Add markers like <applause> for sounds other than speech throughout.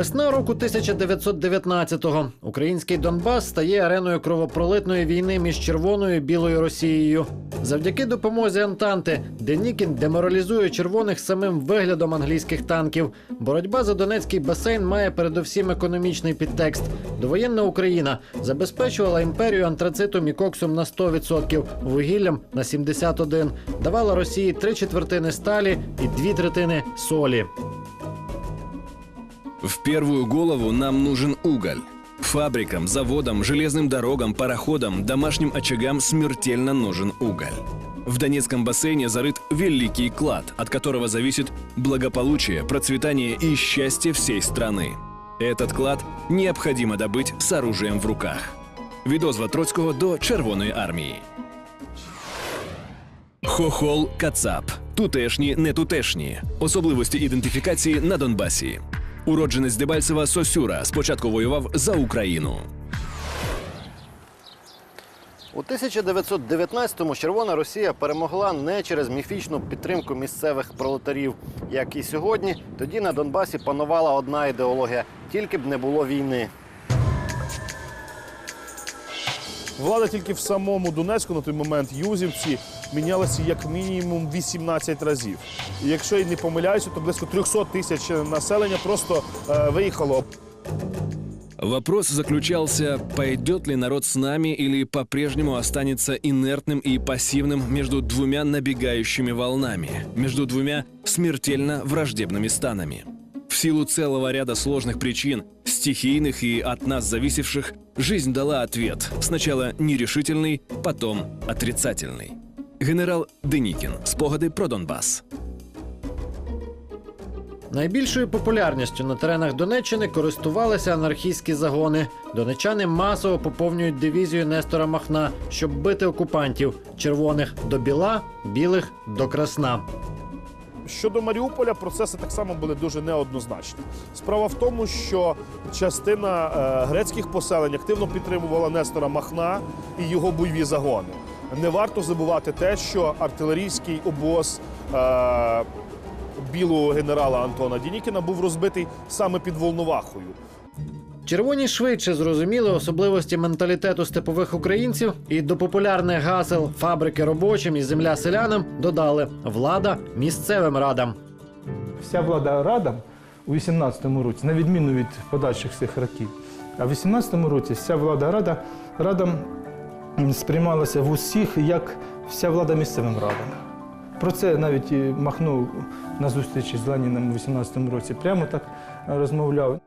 Весна року 1919-го. Український Донбас стає ареною кровопролитної війни між Червоною і Білою Росією. Завдяки допомозі Антанти Денікін деморалізує червоних самим виглядом англійських танків. Боротьба за Донецький басейн має передовсім економічний підтекст. Довоєнна Україна забезпечувала імперію антрацитом і коксом на 100%, вугіллям на 71%, давала Росії три четвертини сталі і дві третини солі. В первую голову нам нужен уголь. Фабрикам, заводам, железным дорогам, пароходам, домашним очагам смертельно нужен уголь. В Донецком бассейне зарыт великий клад, от которого зависит благополучие, процветание и счастье всей страны. Этот клад необходимо добыть с оружием в руках. Відозва Троцького до Червоної армії. Хохол Кацап. Тутешні, не тутешні. Особливості ідентифікації на Донбасі. Уродженець Дебальцева Сосюра спочатку воював за Україну. У 1919-му Червона Росія перемогла не через міфічну підтримку місцевих пролетарів. Як і сьогодні, тоді на Донбасі панувала одна ідеологія: тільки б не було війни. Влада тільки в самому Донецьку на той момент Юзівці мінялася як мінімум 18 разів. І якщо я не помиляюся, то близько 300 тисяч населення просто е, виїхало. Вопрос заключался, пойдет ли народ с нами или по-прежнему останется инертным и пассивным между двумя набегающими волнами, между двумя смертельно враждебными станами. В силу целого ряда сложных причин, стихийных и от нас зависевших, жизнь дала ответ. Сначала нерешительный, потом отрицательный. Генерал Деникин. Спогади про Донбас. Найбільшою популярністю на теренах Донеччини користувалися анархістські загони. Донеччани масово поповнюють дивізію Нестора Махна, щоб бити окупантів червоних до біла, білих до красна. Щодо Маріуполя, процеси так само були дуже неоднозначні. Справа в тому, що частина е, грецьких поселень активно підтримувала Нестора Махна і його бойові загони. Не варто забувати те, що артилерійський обоз е, білого генерала Антона Дінікіна був розбитий саме під Волновахою. Червоні швидше зрозуміли особливості менталітету степових українців і до популярних гасел фабрики робочим і земля селянам додали влада місцевим радам. Вся влада радам у 18-му році, на відміну від подальших цих років, а в 18-му році вся влада рада радам сприймалася в усіх як вся влада місцевим радам. Про це навіть і Махно на зустрічі з Леніном у 18-му році прямо так е, розмовляв.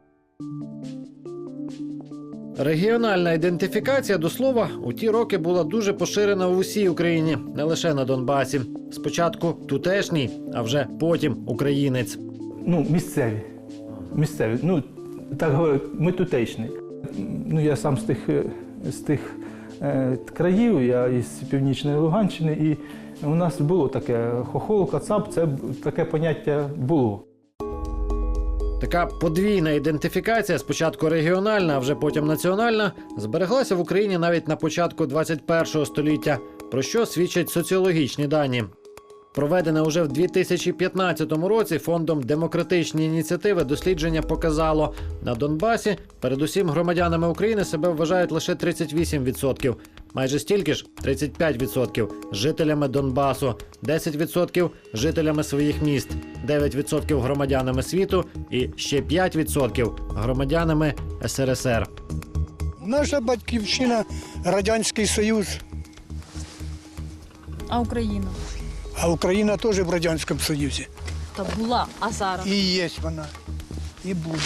Регіональна ідентифікація до слова у ті роки була дуже поширена в усій Україні, не лише на Донбасі. Спочатку тутешній, а вже потім українець. Ну, місцеві. Місцеві. Ну, так говорять, ми тутешні. Ну, я сам з тих, е, з тих е, країв, я із північної Луганщини, і у нас було таке хохол, кацап, це таке поняття було. Така подвійна ідентифікація, спочатку регіональна, а вже потім національна, збереглася в Україні навіть на початку 21 століття, про що свідчать соціологічні дані. Проведене уже в 2015 році фондом демократичні ініціативи дослідження показало на Донбасі. Передусім громадянами України себе вважають лише 38%, майже стільки ж 35% жителями Донбасу, 10% жителями своїх міст, 9% громадянами світу і ще 5% громадянами СРСР. Наша батьківщина Радянський Союз, А Україна? А Україна теж в Радянському Союзі. Та була, а зараз. І є вона, і буде.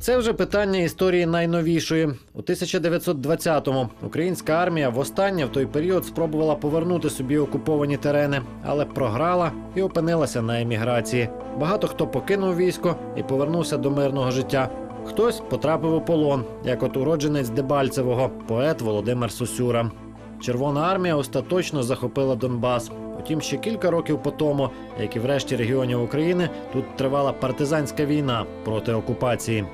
Це вже питання історії найновішої. У 1920-му українська армія востаннє в той період спробувала повернути собі окуповані терени, але програла і опинилася на еміграції. Багато хто покинув військо і повернувся до мирного життя. Хтось потрапив у полон, як от уродженець Дебальцевого, поет Володимир Сосюра. Червона армія остаточно захопила Донбас. Утім, ще кілька років по тому, як і в решті регіонів України, тут тривала партизанська війна проти окупації.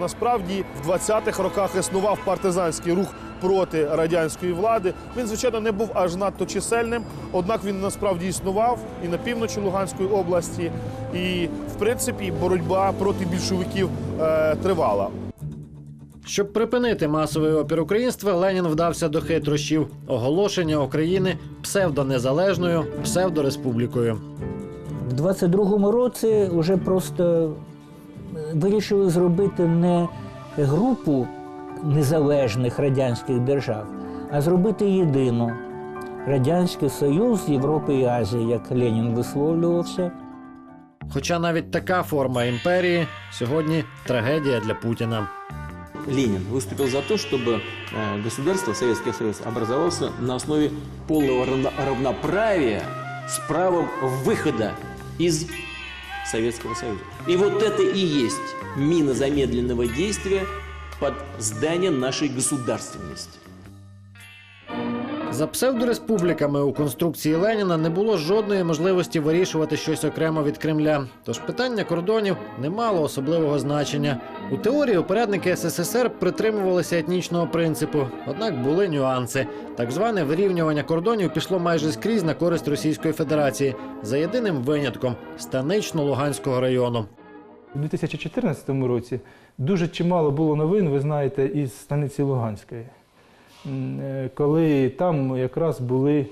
Насправді в 20-х роках існував партизанський рух проти радянської влади. Він, звичайно, не був аж надто чисельним, однак він насправді існував і на півночі Луганської області. І, в принципі, боротьба проти більшовиків е, тривала. Щоб припинити масовий опір українства, Ленін вдався до хитрощів оголошення України псевдонезалежною псевдореспублікою. В 22-му році вже просто е, вирішили зробити не групу незалежних радянських держав, а зробити єдину Радянський Союз Європи і Азії, як Ленін висловлювався. Хоча навіть така форма імперії сьогодні трагедія для Путіна. Ленин выступил за то, чтобы э, государство, Советский Союз, образовался на основе полного равно- равноправия с правом выхода из Советского Союза. И вот это и есть мина замедленного действия под здание нашей государственности. За псевдореспубліками у конструкції Леніна не було жодної можливості вирішувати щось окремо від Кремля. Тож питання кордонів не мало особливого значення. У теорії попередники СССР притримувалися етнічного принципу, однак були нюанси. Так зване вирівнювання кордонів пішло майже скрізь на користь Російської Федерації за єдиним винятком станично-Луганського району. У 2014 році дуже чимало було новин, ви знаєте, із станиці Луганської, коли там якраз були,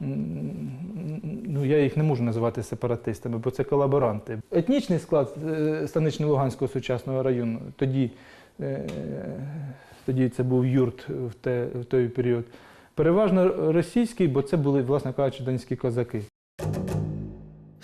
ну я їх не можу називати сепаратистами, бо це колаборанти. Етнічний склад е, станично-Луганського сучасного району, тоді, е, тоді це був юрт в, те, в той період, переважно російський, бо це були, власне кажучи, донські козаки.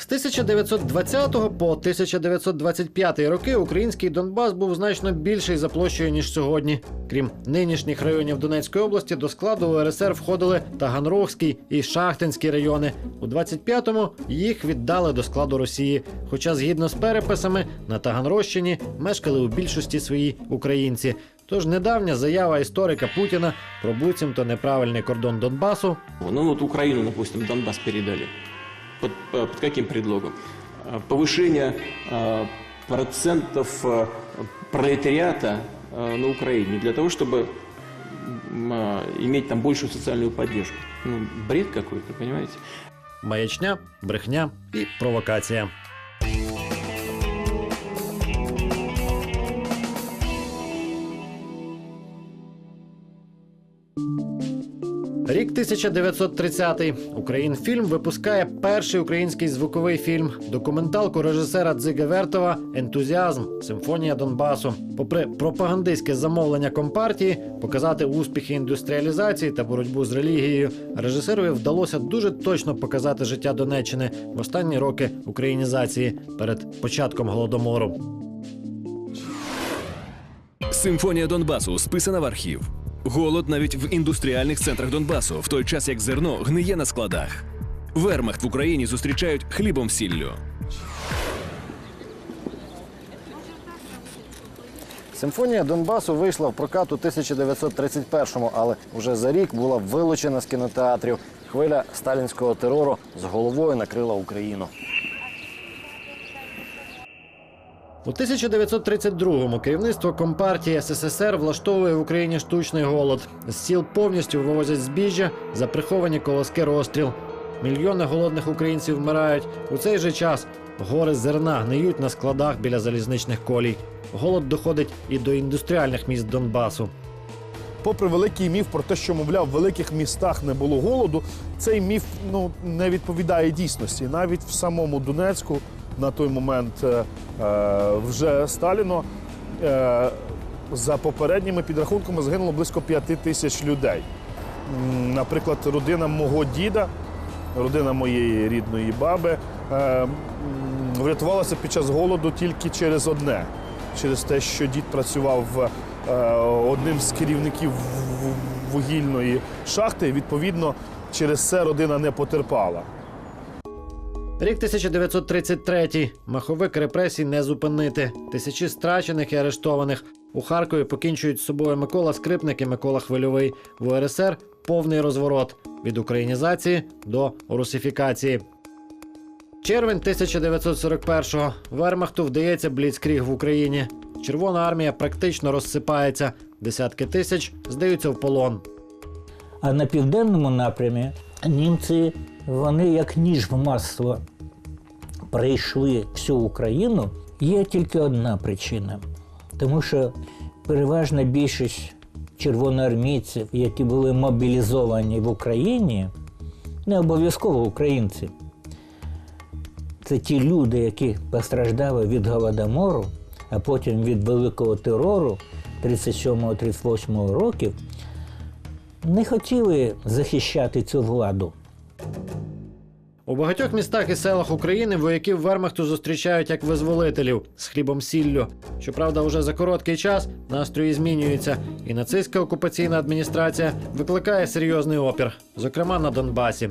З 1920 по 1925 роки український Донбас був значно більший за площею ніж сьогодні. Крім нинішніх районів Донецької області, до складу УРСР входили Таганрогський і Шахтинський райони. У 25-му їх віддали до складу Росії. Хоча, згідно з переписами, на Таганрощині мешкали у більшості своїй українці. Тож недавня заява історика Путіна про буцімто неправильний кордон Донбасу Ну вот Украину, допустим, Донбасс передали. Под, э, под каким предлогом? Э, Повышение э, процентов э, пролетариата э, на Украине для того, чтобы м, э, иметь там большую социальную поддержку. Ну, бред какой-то, понимаете? маячня, брехня і провокація. 1930-й. Українфільм випускає перший український звуковий фільм документалку режисера Дзига Вертова Ентузіазм Симфонія Донбасу. Попри пропагандистське замовлення компартії, показати успіхи індустріалізації та боротьбу з релігією, режисерові вдалося дуже точно показати життя Донеччини в останні роки українізації перед початком голодомору. Симфонія Донбасу списана в архів. Голод навіть в індустріальних центрах Донбасу, в той час як зерно гниє на складах. Вермахт в Україні зустрічають хлібом сіллю. Симфонія Донбасу вийшла в прокат у 1931-му, але вже за рік була вилучена з кінотеатрів. Хвиля сталінського терору з головою накрила Україну. У 1932-му керівництво Компартії СССР влаштовує в Україні штучний голод. З сіл повністю вивозять збіжжя за приховані колоски розстріл. Мільйони голодних українців вмирають. У цей же час гори зерна гниють на складах біля залізничних колій. Голод доходить і до індустріальних міст Донбасу. Попри великий міф про те, що, мовляв, в великих містах не було голоду, цей міф ну, не відповідає дійсності. Навіть в самому Донецьку на той момент е, е, вже Сталіно е, за попередніми підрахунками загинуло близько п'яти тисяч людей. Наприклад, родина мого діда, родина моєї рідної баби врятувалася під час голоду тільки через одне через те, що дід працював одним з керівників вугільної шахти. Відповідно, через це родина не потерпала. Рік 1933. Маховик репресій не зупинити. Тисячі страчених і арештованих. У Харкові покінчують з собою Микола Скрипник і Микола Хвильовий. В УРСР повний розворот від українізації до русифікації. Червень 1941-го. Вермахту вдається бліцкріг в Україні. Червона армія практично розсипається. Десятки тисяч здаються в полон. А на південному напрямі німці вони як ніж в масло прийшли всю Україну. Є тільки одна причина, тому що переважна більшість червоноармійців, які були мобілізовані в Україні, не обов'язково українці. Це ті люди, які постраждали від голодомору, а потім від великого терору 37-38 років, не хотіли захищати цю владу. У багатьох містах і селах України вояків вермахту зустрічають як визволителів з хлібом сіллю. Щоправда, уже за короткий час настрої змінюються, і нацистська окупаційна адміністрація викликає серйозний опір, зокрема на Донбасі.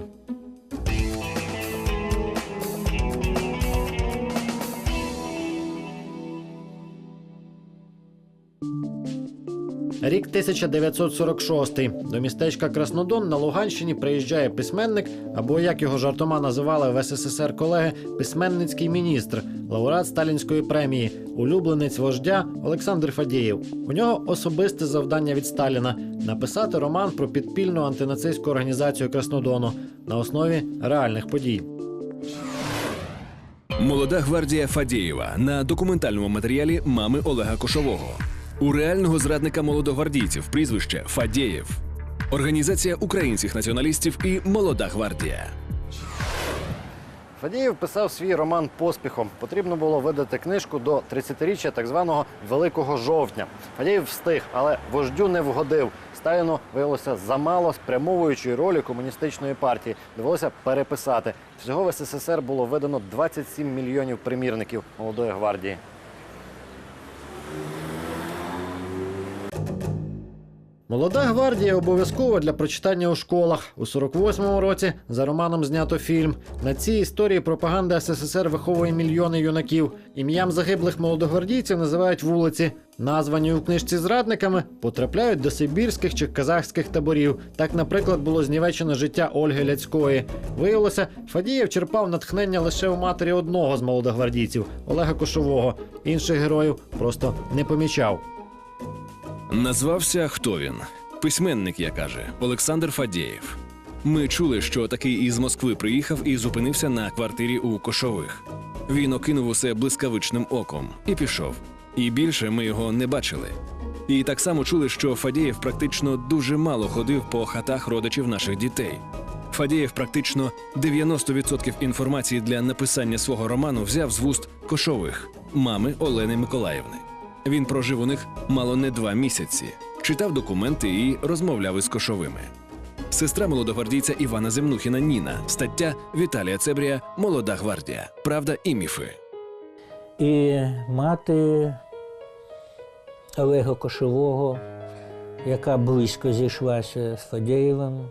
Рік 1946. До містечка Краснодон на Луганщині приїжджає письменник, або як його жартома називали в СССР колеги, письменницький міністр, лауреат сталінської премії, улюбленець вождя Олександр Фадієв. У нього особисте завдання від Сталіна написати роман про підпільну антинацистську організацію Краснодону на основі реальних подій. Молода гвардія Фадєєва на документальному матеріалі мами Олега Кошового. У реального зрадника молодогвардійців прізвище Фадєєв. Організація українських націоналістів і Молода гвардія. Фадієв писав свій роман поспіхом. Потрібно було видати книжку до 30-річчя так званого Великого жовтня. Фадієв встиг, але вождю не вгодив. Сталіну виявилося замало спрямовуючої ролі комуністичної партії. Довелося переписати. Всього в СССР було видано 27 мільйонів примірників молодої гвардії. Молода гвардія обов'язкова для прочитання у школах. У 48-му році за романом знято фільм. На цій історії пропаганда СССР виховує мільйони юнаків. Ім'ям загиблих молодогвардійців називають вулиці. Названі у книжці зрадниками потрапляють до сибірських чи казахських таборів. Так, наприклад, було знівечено життя Ольги Ляцької. Виявилося, Фадієв черпав натхнення лише у матері одного з молодогвардійців Олега Кошового. Інших героїв просто не помічав. Назвався хто він? Письменник, я каже, Олександр Фадєєв. Ми чули, що такий із Москви приїхав і зупинився на квартирі у Кошових. Він окинув усе блискавичним оком і пішов. І більше ми його не бачили. І так само чули, що Фадєєв практично дуже мало ходив по хатах родичів наших дітей. Фадєєв практично 90% інформації для написання свого роману взяв з вуст Кошових, мами Олени Миколаївни. Він прожив у них мало не два місяці, читав документи і розмовляв із кошовими. Сестра молодогвардійця Івана Земнухіна Ніна, стаття Віталія Цебрія Молода гвардія. Правда і міфи. І мати Олега Кошового, яка близько зійшлася з Фадєєвим,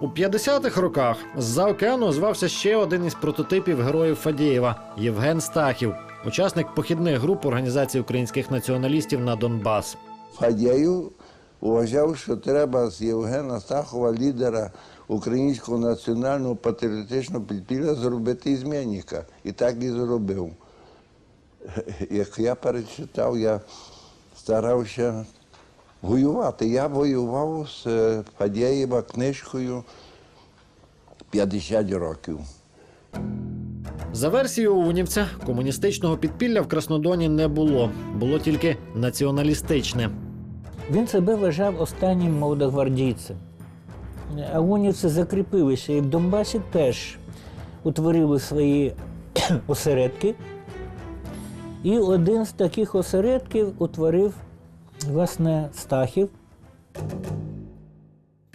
У 50-х роках з-за океану звався ще один із прототипів героїв Фадієва Євген Стахів, учасник похідних груп Організації українських націоналістів на Донбас. Фадєєв вважав, що треба з Євгена Стахова, лідера українського національного патріотичного підпілля, зробити змінника. І так і зробив. Як я перечитав, я старався воювати. Я воював з Фадєєва книжкою 50 років. За версією Унівця, комуністичного підпілля в Краснодоні не було, було тільки націоналістичне. він себе вважав останнім молодогвардійцем. А унівці закріпилися і в Донбасі теж утворили свої <clears throat> осередки. І один з таких осередків утворив, власне, Стахів.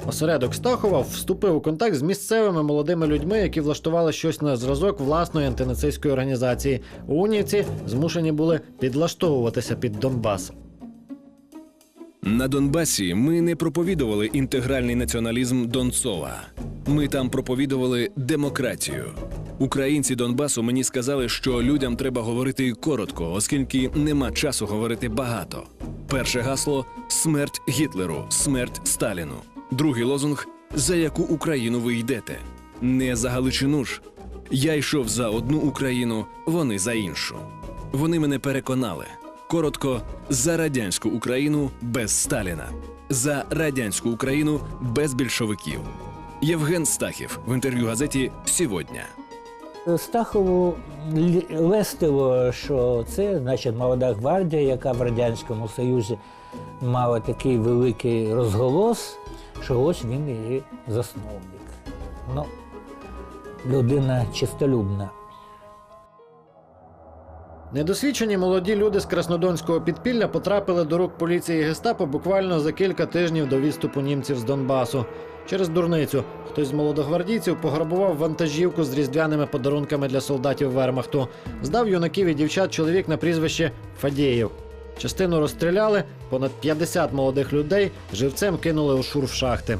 Осередок Стахова вступив у контакт з місцевими молодими людьми, які влаштували щось на зразок власної антинацистської організації. Унівці змушені були підлаштовуватися під Донбас. На Донбасі ми не проповідували інтегральний націоналізм Донцова. Ми там проповідували демократію. Українці Донбасу мені сказали, що людям треба говорити коротко, оскільки нема часу говорити багато. Перше гасло смерть Гітлеру, смерть Сталіну. Другий лозунг за яку Україну ви йдете. Не за Галичину ж. Я йшов за одну Україну, вони за іншу. Вони мене переконали. Коротко, за радянську Україну без Сталіна. за радянську Україну без більшовиків. Євген Стахів в інтерв'ю газеті Сьогодні. Стахову лестило, що це значить молода гвардія, яка в Радянському Союзі мала такий великий розголос, що він її засновник. Ну, людина чистолюбна. Недосвідчені молоді люди з краснодонського підпілля потрапили до рук поліції гестапо буквально за кілька тижнів до відступу німців з Донбасу. Через дурницю хтось з молодогвардійців пограбував вантажівку з різдвяними подарунками для солдатів Вермахту. Здав юнаків і дівчат чоловік на прізвище Фадєєв. Частину розстріляли, понад 50 молодих людей живцем кинули у шурф шахти.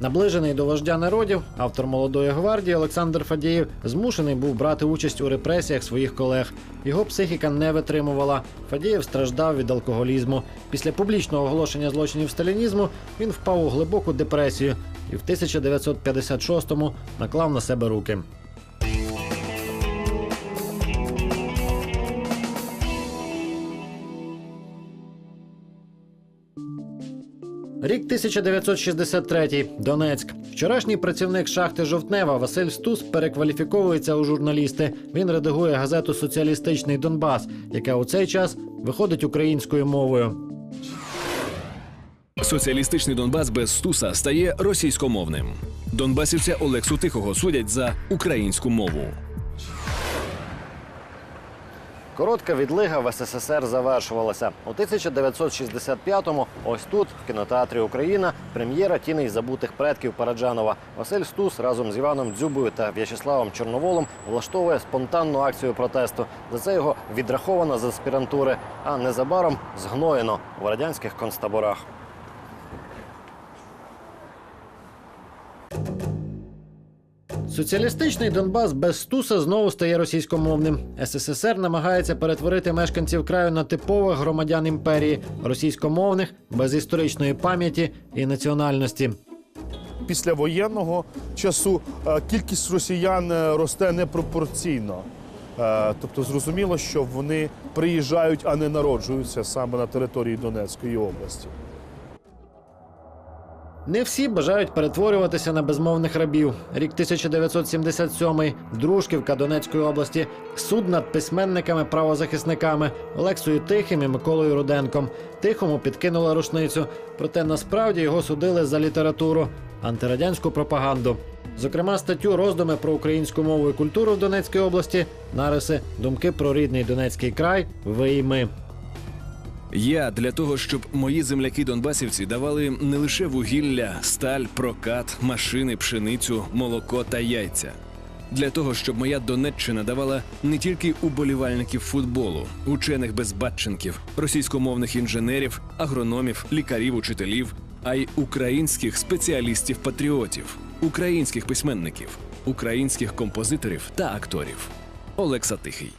Наближений до вождя народів, автор молодої гвардії Олександр Фадієв змушений був брати участь у репресіях своїх колег. Його психіка не витримувала. Фадієв страждав від алкоголізму. Після публічного оголошення злочинів сталінізму він впав у глибоку депресію і в 1956-му наклав на себе руки. Рік 1963. Донецьк. Вчорашній працівник шахти Жовтнева Василь Стус перекваліфіковується у журналісти. Він редагує газету Соціалістичний Донбас, яка у цей час виходить українською мовою. Соціалістичний Донбас без Стуса стає російськомовним. Донбасівця Олексу Тихого судять за українську мову. Коротка відлига в СССР завершувалася. У 1965-му ось тут, в кінотеатрі Україна, прем'єра тіни й забутих предків Параджанова. Василь Стус разом з Іваном Дзюбою та В'ячеславом Чорноволом влаштовує спонтанну акцію протесту. За це його відраховано з аспірантури, а незабаром згноєно в радянських концтаборах. Соціалістичний Донбас без Стуса знову стає російськомовним. СССР намагається перетворити мешканців краю на типових громадян імперії, російськомовних, без історичної пам'яті і національності. Після воєнного часу е, кількість росіян е, росте непропорційно. Е, Тобто зрозуміло, що вони приїжджають, а не народжуються саме на території Донецької області. Не всі бажають перетворюватися на безмовних рабів. Рік 1977 Дружківка Донецької області. Суд над письменниками-правозахисниками Олексою Тихим і Миколою Руденком. Тихому підкинула рушницю. Проте насправді його судили за літературу, антирадянську пропаганду. Зокрема, статтю роздуми про українську мову і культуру в Донецькій області, нариси, думки про рідний Донецький край, ви і ми. Я для того, щоб мої земляки-донбасівці давали не лише вугілля, сталь, прокат, машини, пшеницю, молоко та яйця. Для того, щоб моя Донеччина давала не тільки уболівальників футболу, учених безбатченків, російськомовних інженерів, агрономів, лікарів, учителів, а й українських спеціалістів-патріотів, українських письменників, українських композиторів та акторів. Олекса Тихий.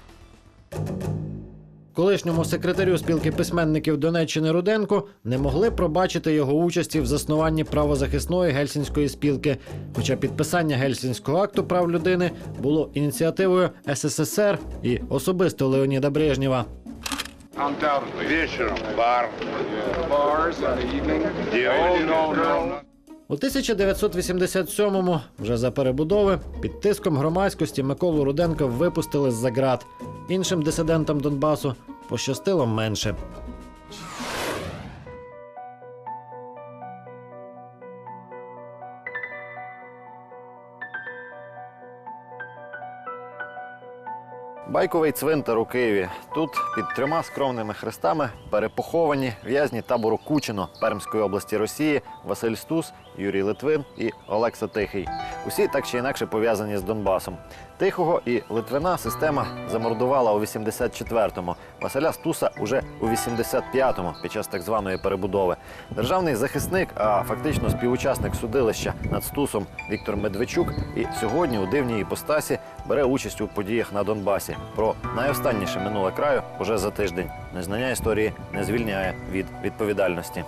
Колишньому секретарю спілки письменників Донеччини Руденко не могли пробачити його участі в заснуванні правозахисної гельсінської спілки. Хоча підписання гельсінського акту прав людини було ініціативою СССР і особисто Леоніда Брежнєва. Вечером бар. Девочки. У 1987-му, вже за перебудови, під тиском громадськості Миколу Руденка випустили з-за ґрат. Іншим дисидентам Донбасу пощастило менше. Байковий цвинтар у Києві. Тут під трьома скромними хрестами перепоховані в'язні табору Кучино Пермської області Росії Василь Стус, Юрій Литвин і Олекса Тихий. Усі так чи інакше пов'язані з Донбасом. Тихого і Литвина система замордувала у 84-му. Василя Стуса уже у 85-му під час так званої перебудови. Державний захисник, а фактично співучасник судилища над Стусом Віктор Медведчук і сьогодні у дивній іпостасі бере участь у подіях на Донбасі. Про найостанніше минуле краю уже за тиждень. Незнання історії не звільняє від відповідальності.